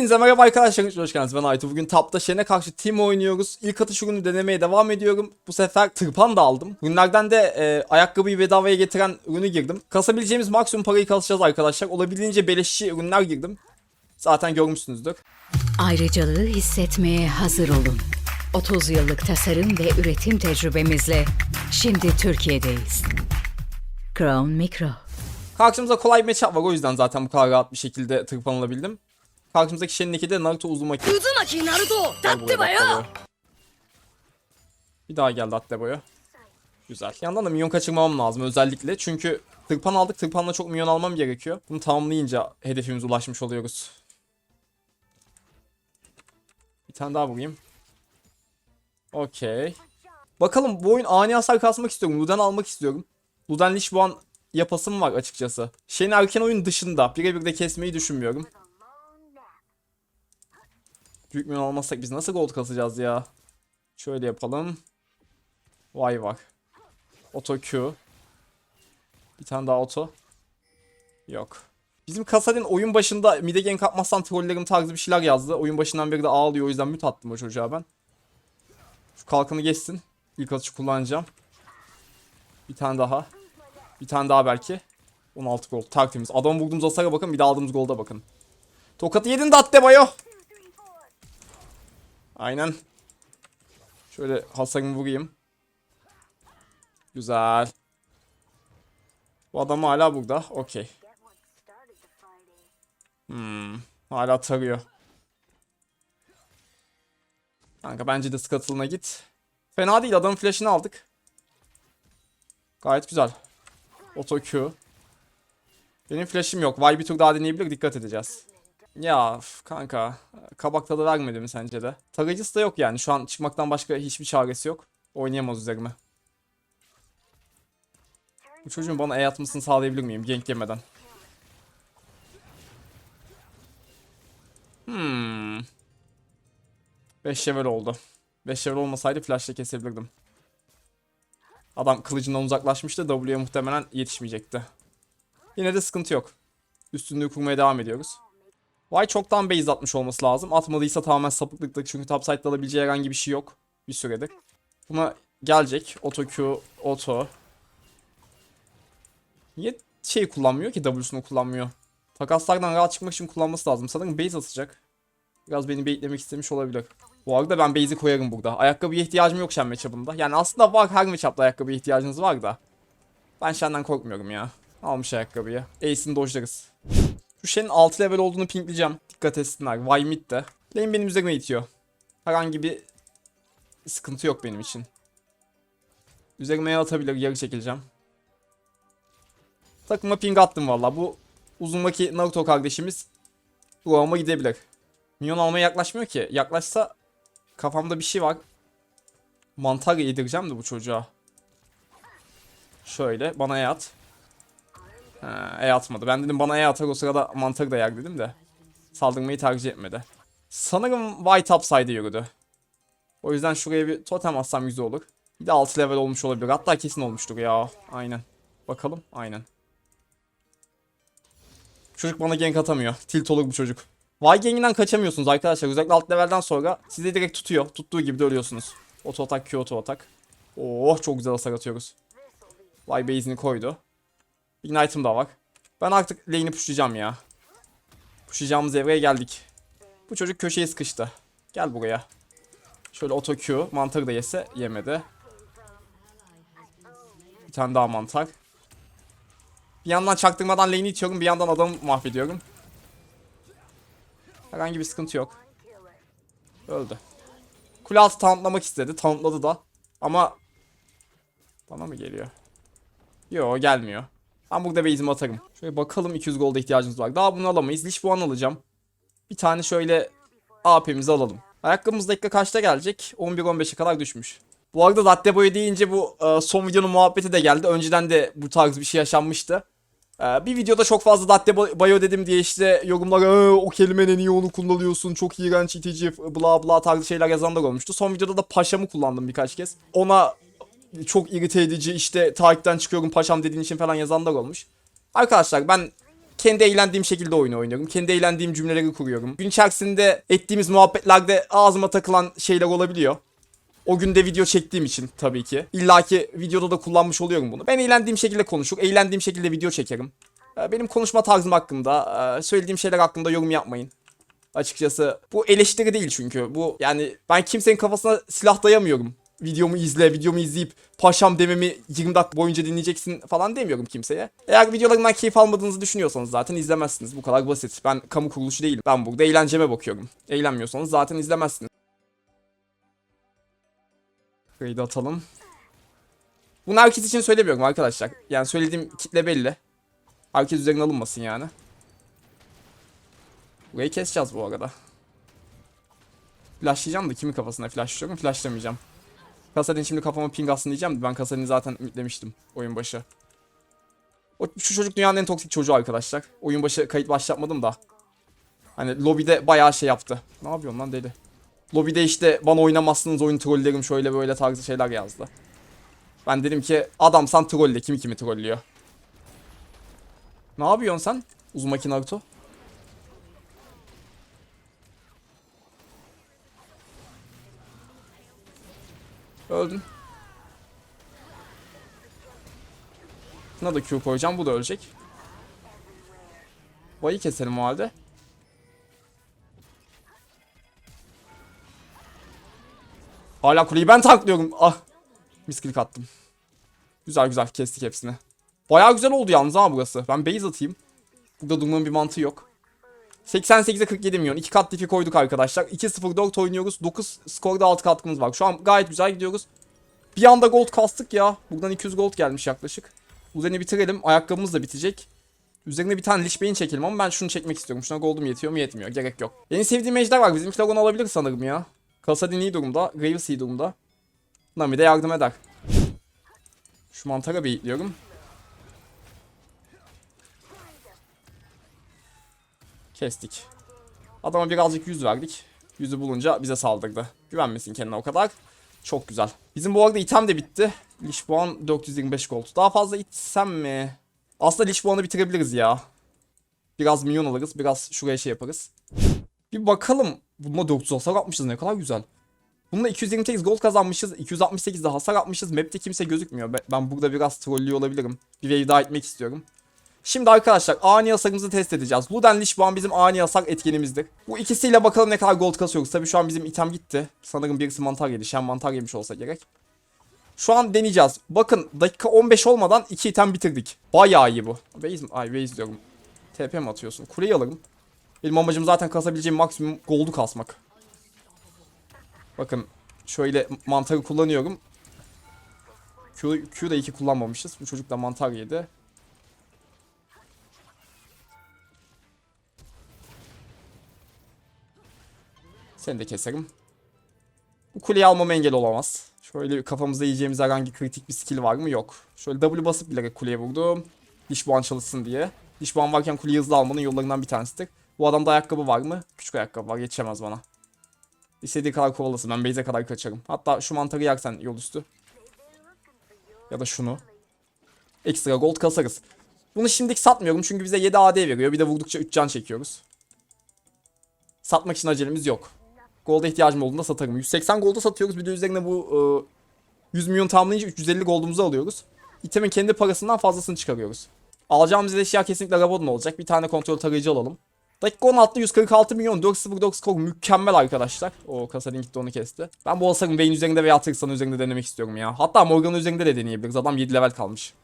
Hepinize merhaba arkadaşlar. Hoş geldiniz. Ben Aytu. Bugün Tap'ta Şen'e karşı team oynuyoruz. İlk atış ürünü denemeye devam ediyorum. Bu sefer tırpan da aldım. Ürünlerden de e, ayakkabıyı bedavaya getiren ürünü girdim. Kasabileceğimiz maksimum parayı kasacağız arkadaşlar. Olabildiğince beleşçi ürünler girdim. Zaten görmüşsünüzdür. Ayrıcalığı hissetmeye hazır olun. 30 yıllık tasarım ve üretim tecrübemizle şimdi Türkiye'deyiz. Crown Micro. Karşımıza kolay bir matchup var. O yüzden zaten bu kadar rahat bir şekilde tırpan alabildim. Karşımızdaki Shen'in de Naruto Uzumaki. Uzumaki Naruto. Datteba ya. Bir daha geldi Datteba'ya. Güzel. Yandan da minyon kaçırmamam lazım özellikle. Çünkü tırpan aldık. Tırpanla çok minyon almam gerekiyor. Bunu tamamlayınca hedefimize ulaşmış oluyoruz. Bir tane daha bulayım. Okey. Bakalım bu oyun ani hasar kasmak istiyorum. Luden almak istiyorum. Luden Lich bu an yapasım var açıkçası. Şeyin erken oyun dışında. Birebir de kesmeyi düşünmüyorum. Büyük minyon almazsak biz nasıl gold kasacağız ya? Şöyle yapalım. Vay var. Auto Q. Bir tane daha auto. Yok. Bizim Kasadin oyun başında mide gank atmazsan trollerim tarzı bir şeyler yazdı. Oyun başından beri de ağlıyor o yüzden mute attım o çocuğa ben. Şu kalkanı geçsin. İlk atışı kullanacağım. Bir tane daha. Bir tane daha belki. 16 gol. Tertemiz. Adam bulduğumuz hasara bakın bir de aldığımız golda bakın. Tokatı yedin de Attebayo. Aynen. Şöyle hasarımı vurayım. Güzel. Bu adam hala burada. Okey. Hmm. Hala tarıyor. Kanka bence de Scuttle'ına git. Fena değil adamın flash'ını aldık. Gayet güzel. Auto Q. Benim flash'im yok. Vay bir tur daha deneyebilir. Dikkat edeceğiz. Ya üf, kanka. Kabak tadı vermedi mi sence de? Tarayıcısı da yok yani. Şu an çıkmaktan başka hiçbir çaresi yok. Oynayamaz üzerime. Bu çocuğun bana E atmasını sağlayabilir miyim? Gank yemeden. Hmm. 5 level oldu. 5 level olmasaydı flashla kesebilirdim. Adam kılıcından uzaklaşmıştı. W'ye muhtemelen yetişmeyecekti. Yine de sıkıntı yok. Üstünlüğü kurmaya devam ediyoruz. Vay çoktan base atmış olması lazım. Atmadıysa tamamen sapıklıktır. Çünkü topside'da alabileceği herhangi bir şey yok. Bir süredir. Buna gelecek. Auto Q, auto. Niye şey kullanmıyor ki W'sunu kullanmıyor? Takaslardan rahat çıkmak için kullanması lazım. Sanırım base atacak. Biraz beni baitlemek istemiş olabilir. Bu arada ben base'i koyarım burada. Ayakkabıya ihtiyacım yok Shen matchup'ında. Yani aslında var her matchup'ta ayakkabıya ihtiyacınız var da. Ben Shen'den korkmuyorum ya. Almış ayakkabıyı. Ace'ini dojlarız. Şu Shen'in 6 level olduğunu pinkleyeceğim. Dikkat etsinler. Vay mid de. Lane benim üzerime itiyor. Herhangi bir sıkıntı yok benim için. Üzerime atabilir. Yarı çekileceğim. Takıma ping attım valla. Bu uzundaki Naruto kardeşimiz Roam'a gidebilir. Minyon almaya yaklaşmıyor ki. Yaklaşsa kafamda bir şey var. Mantar yedireceğim de bu çocuğa. Şöyle bana E at. Ha, E atmadı. Ben dedim bana E atar o sırada mantarı da yer dedim de. Saldırmayı tercih etmedi. Sanırım White Upside'e yürüdü. O yüzden şuraya bir totem atsam güzel olur. Bir de 6 level olmuş olabilir. Hatta kesin olmuştur ya. Aynen. Bakalım. Aynen. Çocuk bana gank atamıyor. Tilt olur bu çocuk. Y ganginden kaçamıyorsunuz arkadaşlar. Özellikle alt levelden sonra sizi direkt tutuyor. Tuttuğu gibi de ölüyorsunuz. Auto atak, Q auto atak. Oh çok güzel hasar atıyoruz. Y base'ini koydu. Ignite'ım da var. Ben artık lane'i pushlayacağım ya. Pushlayacağımız evreye geldik. Bu çocuk köşeye sıkıştı. Gel buraya. Şöyle auto Q. Mantarı da yese yemedi. Bir tane daha mantar. Bir yandan çaktırmadan lane'i itiyorum. Bir yandan adamı mahvediyorum. Herhangi bir sıkıntı yok. Öldü. Kule altı tanıtlamak istedi. Tanıtladı da. Ama bana mı geliyor? Yo gelmiyor. Ben burada base'imi atarım. Şöyle bakalım 200 golda ihtiyacımız var. Daha bunu alamayız. Lich puan alacağım. Bir tane şöyle AP'mizi alalım. Ayakkabımız dakika kaçta gelecek? 11-15'e kadar düşmüş. Bu arada Latte Boy deyince bu e, son videonun muhabbeti de geldi. Önceden de bu tarz bir şey yaşanmıştı. E, bir videoda çok fazla Latte Bayo dedim diye işte yorumlara "Ee, o kelimenin niye onu kullanıyorsun çok iğrenç itici bla bla tarzı şeyler yazanlar olmuştu. Son videoda da paşamı kullandım birkaç kez. Ona çok irite edici işte takipten çıkıyorum paşam dediğin için falan yazanlar olmuş. Arkadaşlar ben kendi eğlendiğim şekilde oyunu oynuyorum. Kendi eğlendiğim cümleleri kuruyorum. Gün içerisinde ettiğimiz muhabbetlerde ağzıma takılan şeyler olabiliyor. O günde video çektiğim için tabii ki. İlla ki videoda da kullanmış oluyorum bunu. Ben eğlendiğim şekilde konuşur, eğlendiğim şekilde video çekerim. Ee, Benim konuşma tarzım hakkında, e, söylediğim şeyler hakkında yorum yapmayın. Açıkçası bu eleştiri değil çünkü. Bu yani ben kimsenin kafasına silah dayamıyorum. Videomu izle, videomu izleyip paşam dememi 20 dakika boyunca dinleyeceksin falan demiyorum kimseye. Eğer videolarımdan keyif almadığınızı düşünüyorsanız zaten izlemezsiniz. Bu kadar basit. Ben kamu kuruluşu değilim. Ben burada eğlenceme bakıyorum. Eğlenmiyorsanız zaten izlemezsiniz. Da atalım. Bunu herkes için söylemiyorum arkadaşlar. Yani söylediğim kitle belli. Herkes üzerine alınmasın yani. Burayı keseceğiz bu arada. Flashlayacağım da kimin kafasına flashlıyorum? Flashlamayacağım. Kasadin şimdi kafama ping atsın diyeceğim ben Kasadin'i zaten demiştim oyun başı. O, şu çocuk dünyanın en toksik çocuğu arkadaşlar. Oyun başı kayıt başlatmadım da. Hani lobide bayağı şey yaptı. Ne yapıyorsun lan deli? Lobide işte bana oynamazsınız oyun trollerim şöyle böyle tarzı şeyler yazdı. Ben dedim ki adam sen trolle kimi kimi trollüyor. Ne yapıyorsun sen? Uzumaki Naruto. Öldün. Buna da Q koyacağım. Bu da ölecek. Vayı keselim o halde. Hala kuleyi ben tanklıyorum. Ah. Miskilik attım. Güzel güzel kestik hepsini. Baya güzel oldu yalnız ha burası. Ben base atayım. Burada durmanın bir mantığı yok. 88'e 47 milyon. 2 kat difi koyduk arkadaşlar. 2-0-4 oynuyoruz. 9 skorda 6 katkımız var. Şu an gayet güzel gidiyoruz. Bir anda gold kastık ya. Buradan 200 gold gelmiş yaklaşık. Üzerine bitirelim. Ayakkabımız da bitecek. Üzerine bir tane Lich Bane çekelim ama ben şunu çekmek istiyorum. Şuna gold'um yetiyor mu yetmiyor. Gerek yok. Yeni sevdiğim ejder var. Bizimkiler onu alabilir sanırım ya. Kasadin iyi durumda. Graves iyi durumda. Nami de yardım eder. Şu mantara beyitliyorum. Kestik. Adama birazcık yüz verdik. Yüzü bulunca bize saldırdı. Güvenmesin kendine o kadar. Çok güzel. Bizim bu arada item de bitti. Lishboğan 425 gold. Daha fazla itsem mi? Aslında Lishboğan'ı bitirebiliriz ya. Biraz minyon alırız. Biraz şuraya şey yaparız. Bir bakalım. Bununla 400 hasar atmışız. Ne kadar güzel. Bununla 228 gold kazanmışız. 268 de hasar atmışız. Map'te kimse gözükmüyor. Ben burada biraz trollüyor olabilirim. Bir wave daha etmek istiyorum. Şimdi arkadaşlar ani hasarımızı test edeceğiz. Luden Lich bizim ani hasar etkenimizdir. Bu ikisiyle bakalım ne kadar gold kasıyoruz. Tabii şu an bizim item gitti. Sanırım birisi mantar yedi. Şen mantar yemiş olsa gerek. Şu an deneyeceğiz. Bakın dakika 15 olmadan iki item bitirdik. Bayağı iyi bu. Waze mi? Ay Waze diyorum. TP mi atıyorsun? Kuleyi alırım. Benim amacım zaten kasabileceğim maksimum gold'u kasmak. Bakın şöyle mantarı kullanıyorum. Q, Q'da 2 kullanmamışız. Bu çocuk da mantar yedi. Seni de keserim. Bu kuleyi almama engel olamaz. Şöyle kafamızda yiyeceğimiz herhangi kritik bir skill var mı? Yok. Şöyle W basıp bilerek kuleye vurdum. Dişboğan çalışsın diye. Dişboğan varken kuleyi hızlı almanın yollarından bir tanesidir. Bu adamda ayakkabı var mı? Küçük ayakkabı var. Yetişemez bana. İstediği kadar kovalasın. Ben base'e kadar kaçarım. Hatta şu mantarı yersen yol üstü. Ya da şunu. Ekstra gold kasarız. Bunu şimdilik satmıyorum çünkü bize 7 AD veriyor. Bir de vurdukça 3 can çekiyoruz. Satmak için acelemiz yok. Gold'a ihtiyacım olduğunda satarım. 180 golda satıyoruz. Bir de üzerine bu e, 100 milyon tamamlayınca 350 goldumuzu alıyoruz. İtemin kendi parasından fazlasını çıkarıyoruz. Alacağımız eşya kesinlikle Rabodon olacak. Bir tane kontrol tarayıcı alalım. Dakika 16'da 146 milyon 404 skor mükemmel arkadaşlar. O Kasadin gitti onu kesti. Ben bu hasarın Vayne üzerinde veya Tırsan'ın üzerinde denemek istiyorum ya. Hatta Morgana üzerinde de deneyebiliriz. Adam 7 level kalmış.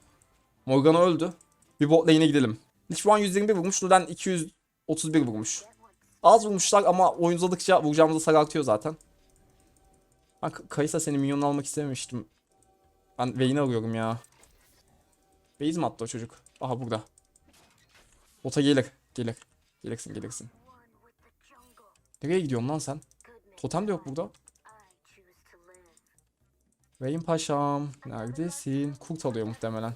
Morgana öldü. Bir bot lane'e gidelim. Lich şu an 121 vurmuş. Luden 231 vurmuş. Az vurmuşlar ama oyun uzadıkça vuracağımızı sarartıyor zaten. Ben K- Kayısa senin minyonunu almak istememiştim. Ben Vayne'i arıyorum ya. Base mi attı o çocuk? Aha burada. Bota gelir. Gelir. Gelirsin gelirsin. Nereye gidiyorsun lan sen? Totem de yok burada. Vayne paşam. Neredesin? Kurt alıyor muhtemelen.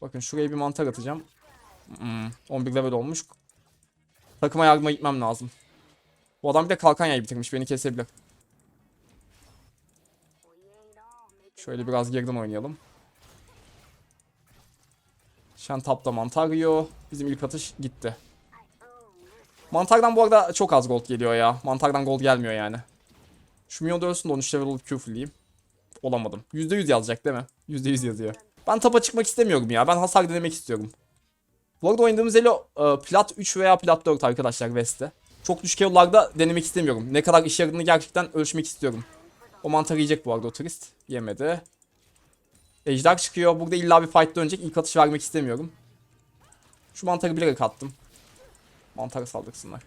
Bakın şuraya bir mantar atacağım. Hmm, 11 level olmuş. Takıma yardıma gitmem lazım. Bu adam bir de kalkan yayı bitirmiş. Beni kesebilir. Şöyle biraz geriden oynayalım. Şen tapta mantar yiyor. Bizim ilk atış gitti. Mantardan bu arada çok az gold geliyor ya. Mantardan gold gelmiyor yani. Şu Mio da ölsün de 13 level olup Q fullleyeyim. Olamadım. %100 yazacak değil mi? %100 yazıyor. Ben tapa çıkmak istemiyorum ya. Ben hasar denemek istiyorum. Bu arada oynadığımız elo e, plat 3 veya plat 4 arkadaşlar West'te. Çok düşük elo'larda denemek istemiyorum. Ne kadar işe yaradığını gerçekten ölçmek istiyorum. O mantarı yiyecek bu arada o turist. Yemedi. Ejder çıkıyor. Burada illa bir fight dönecek. İlk atış vermek istemiyorum. Şu mantarı bilerek attım. Mantarı saldırsınlar.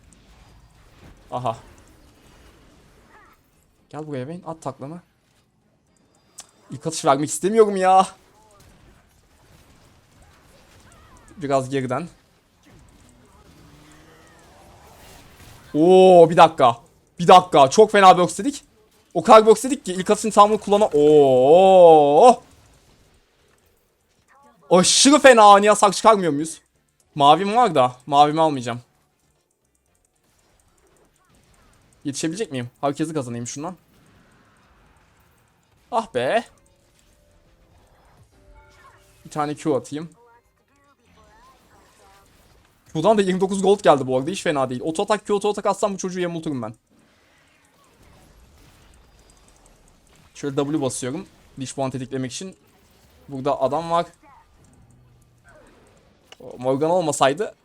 Aha. Gel buraya Vayne. At taklanı. Cık, İlk atış vermek istemiyorum ya. Biraz geriden. Oo bir dakika. Bir dakika. Çok fena box dedik. O kadar box dedik ki ilk atışın tamamını kullana... Oo. Aşırı fena ani yasak çıkarmıyor muyuz? Mavim var da mavimi almayacağım. Yetişebilecek miyim? Herkesi kazanayım şundan. Ah be. Bir tane Q atayım. Buradan da 29 gold geldi bu arada hiç fena değil. Oto atak Q oto atak atsam bu çocuğu yamulturum ben. Şöyle W basıyorum. Diş puan tetiklemek için. Burada adam var. Morgan olmasaydı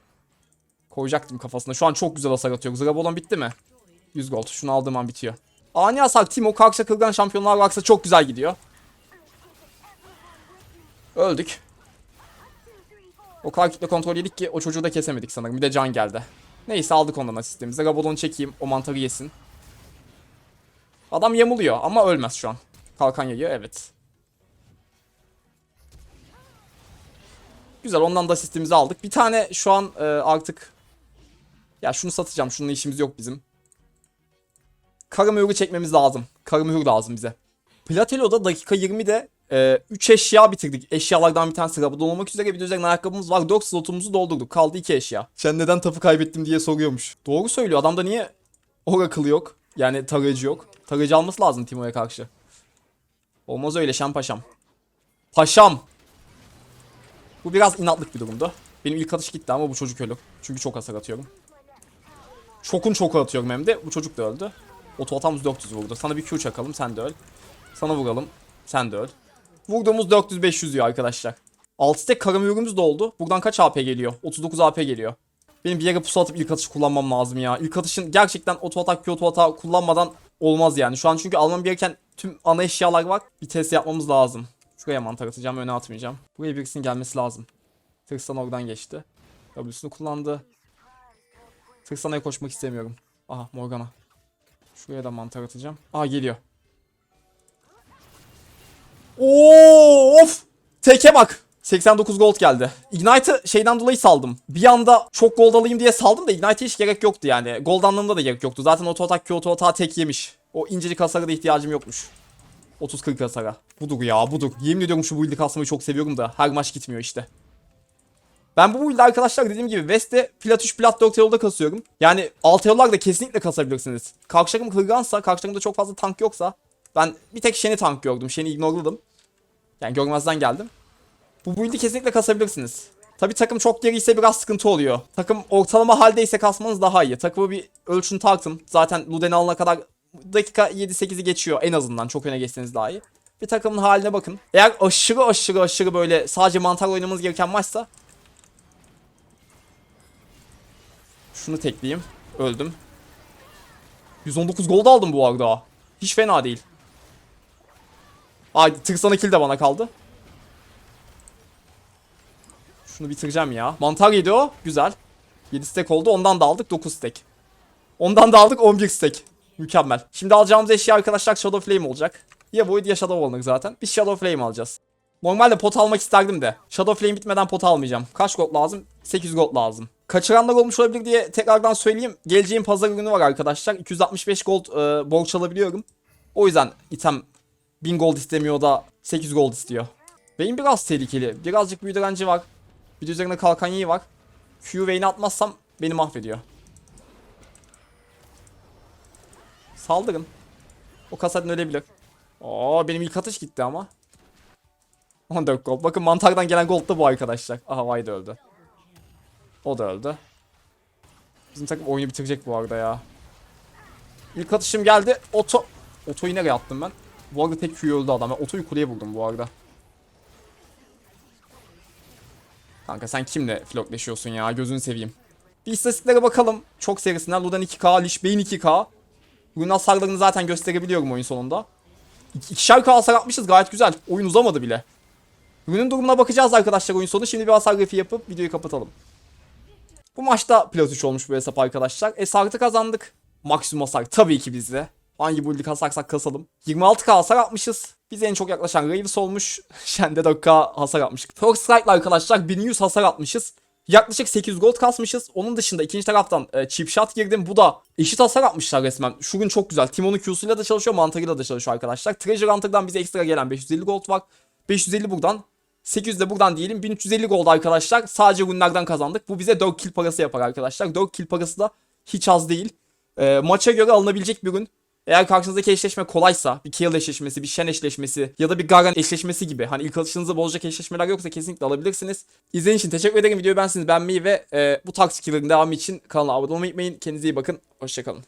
koyacaktım kafasına. Şu an çok güzel hasar atıyor. Zrabolon bitti mi? 100 gold. Şunu aldığım an bitiyor. Ani hasar Timo Karksa Kırgan şampiyonlar varsa çok güzel gidiyor. Öldük. O kadar kitle kontrol yedik ki o çocuğu da kesemedik sanırım. Bir de can geldi. Neyse aldık ondan asistimizi. Rabolon'u çekeyim. O mantarı yesin. Adam yamuluyor ama ölmez şu an. Kalkan yayıyor evet. Güzel ondan da asistimizi aldık. Bir tane şu an e, artık... Ya şunu satacağım. Şununla işimiz yok bizim. Karamür'ü çekmemiz lazım. Karamür lazım bize. Platelo'da dakika 20'de 3 eşya bitirdik. Eşyalardan bir tanesi Rabadon olmak üzere bir de üzerine ayakkabımız var. 4 slotumuzu doldurduk. Kaldı 2 eşya. Sen neden tapı kaybettim diye soruyormuş. Doğru söylüyor. Adamda niye Oracle yok? Yani tarayıcı yok. Tarayıcı alması lazım Timo'ya karşı. Olmaz öyle şen paşam. Paşam. Bu biraz inatlık bir durumdu. Benim ilk atış gitti ama bu çocuk ölü. Çünkü çok hasar atıyorum. Çokun çoku atıyorum hem de. Bu çocuk da öldü. Oto atamız 400 vurdu. Sana bir Q çakalım sen de öl. Sana vuralım. Sen de öl. Vurduğumuz 400-500 diyor arkadaşlar. 6 stack karamürümüz de oldu. Buradan kaç AP geliyor? 39 AP geliyor. Benim bir yere pusu atıp ilk atışı kullanmam lazım ya. İlk atışın gerçekten oto atak, Q oto atak kullanmadan olmaz yani. Şu an çünkü almam gereken tüm ana eşyalar var. Bir test yapmamız lazım. Şuraya mantar atacağım, öne atmayacağım. Buraya birisinin gelmesi lazım. Tırsan oradan geçti. W'sunu kullandı. Tırsana'ya koşmak istemiyorum. Aha Morgana. Şuraya da mantar atacağım. Aa geliyor. Oo, of! Teke bak. 89 gold geldi. Ignite'ı şeyden dolayı saldım. Bir anda çok gold alayım diye saldım da Ignite'e hiç gerek yoktu yani. Gold anlamında da gerek yoktu. Zaten oto atak, oto atak tek yemiş. O incelik hasara da ihtiyacım yokmuş. 30-40 hasara. Budur ya budur. Yemin ediyorum şu build'i kasmayı çok seviyorum da her maç gitmiyor işte. Ben bu build'i arkadaşlar dediğim gibi West'te plat 3 plat 4 yolda kasıyorum. Yani alt yollarda kesinlikle kasabilirsiniz. Karşılarım kırgansa, karşılarımda çok fazla tank yoksa ben bir tek Shen'i tank gördüm. Shen'i ignorladım. Yani görmezden geldim. Bu build'i kesinlikle kasabilirsiniz. Tabi takım çok geriyse biraz sıkıntı oluyor. Takım ortalama haldeyse kasmanız daha iyi. Takımı bir ölçün tartın. Zaten Luden'i alana kadar dakika 7-8'i geçiyor en azından. Çok öne geçseniz daha iyi. Bir takımın haline bakın. Eğer aşırı aşırı aşırı böyle sadece mantar oynamanız gereken maçsa Şunu tekleyeyim. Öldüm. 119 gold aldım bu arada. Hiç fena değil. Ay tırsana kill de bana kaldı. Şunu bitireceğim ya. Mantar yedi o. Güzel. 7 stack oldu. Ondan da aldık 9 stack. Ondan da aldık 11 stack. Mükemmel. Şimdi alacağımız eşya arkadaşlar Shadow Flame olacak. Ya Void ya Shadow alınır zaten. Biz Shadow Flame alacağız. Normalde pot almak isterdim de. Shadow Flame bitmeden pot almayacağım. Kaç gold lazım? 800 gold lazım. Kaçıranlar olmuş olabilir diye tekrardan söyleyeyim. Geleceğim pazar günü var arkadaşlar. 265 gold e, borç alabiliyorum. O yüzden item 1000 gold istemiyor da 800 gold istiyor. Vayne biraz tehlikeli. Birazcık büyü direnci var. Bir de üzerine kalkan yiği var. Q Vayne'i atmazsam beni mahvediyor. Saldırın. O kasadın ölebilir. Oo benim ilk atış gitti ama. 14 gold. Bakın mantardan gelen gold da bu arkadaşlar. Aha Vay da öldü. O da öldü. Bizim takım oyunu bitirecek bu arada ya. İlk atışım geldi. Oto... Otoyu nereye attım ben? Bu arada tek Q öldü adam. Ben otoyu kuleye vurdum bu arada. Kanka sen kimle flörtleşiyorsun ya? Gözünü seveyim. Bir istatistiklere bakalım. Çok serisinden Ludan 2K, Lich Bane 2K. Ürün hasarlarını zaten gösterebiliyorum oyun sonunda. İki, ikişer K hasar atmışız gayet güzel. Oyun uzamadı bile. Ürünün durumuna bakacağız arkadaşlar oyun sonu. Şimdi bir hasar grafiği yapıp videoyu kapatalım. Bu maçta Plat 3 olmuş bu hesap arkadaşlar. Esart'ı kazandık. Maksimum hasar tabii ki bizde. Hangi build'i kasarsak kasalım. 26k hasar atmışız. Bize en çok yaklaşan Ravens olmuş. Shen'de 4k hasar atmışız. First Strike'la arkadaşlar 1100 hasar atmışız. Yaklaşık 800 gold kasmışız. Onun dışında ikinci taraftan e, chip shot girdim. Bu da eşit hasar atmışlar resmen. Şu gün çok güzel. Timon'un Q'suyla da çalışıyor, mantarıyla da çalışıyor arkadaşlar. Treasure Hunter'dan bize ekstra gelen 550 gold var. 550 buradan. 800 de buradan diyelim 1350 gold arkadaşlar. Sadece günlerden kazandık. Bu bize 4 kill parası yapar arkadaşlar. 4 kill parası da hiç az değil. Ee, maça göre alınabilecek bir ürün. Eğer karşınızdaki eşleşme kolaysa, bir Kayle eşleşmesi, bir Shen eşleşmesi ya da bir Garen eşleşmesi gibi hani ilk atışınızı bozacak eşleşmeler yoksa kesinlikle alabilirsiniz. İzlediğiniz için teşekkür ederim. Videoyu beğensiniz beğenmeyi ve e, bu tarz skill'lerin devamı için kanala abone olmayı unutmayın. Kendinize iyi bakın. Hoşçakalın.